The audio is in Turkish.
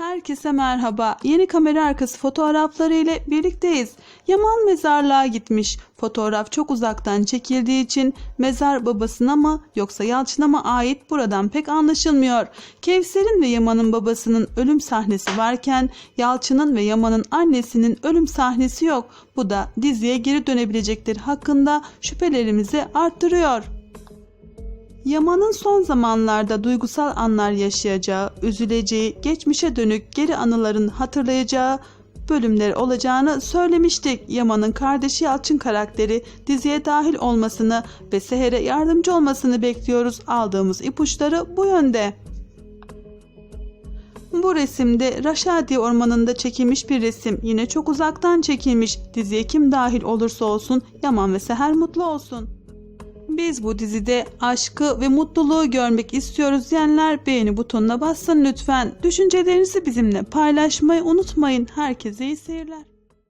Herkese merhaba. Yeni kamera arkası fotoğrafları ile birlikteyiz. Yaman mezarlığa gitmiş. Fotoğraf çok uzaktan çekildiği için mezar babasına mı yoksa Yalçın'a mı ait buradan pek anlaşılmıyor. Kevser'in ve Yaman'ın babasının ölüm sahnesi varken Yalçın'ın ve Yaman'ın annesinin ölüm sahnesi yok. Bu da diziye geri dönebilecekleri hakkında şüphelerimizi arttırıyor. Yaman'ın son zamanlarda duygusal anlar yaşayacağı, üzüleceği, geçmişe dönük geri anıların hatırlayacağı bölümler olacağını söylemiştik. Yaman'ın kardeşi Yalçın karakteri diziye dahil olmasını ve Seher'e yardımcı olmasını bekliyoruz. Aldığımız ipuçları bu yönde. Bu resimde Raşadiye Ormanı'nda çekilmiş bir resim. Yine çok uzaktan çekilmiş. Diziye kim dahil olursa olsun Yaman ve Seher mutlu olsun. Biz bu dizide aşkı ve mutluluğu görmek istiyoruz diyenler beğeni butonuna bassın lütfen. Düşüncelerinizi bizimle paylaşmayı unutmayın. Herkese iyi seyirler.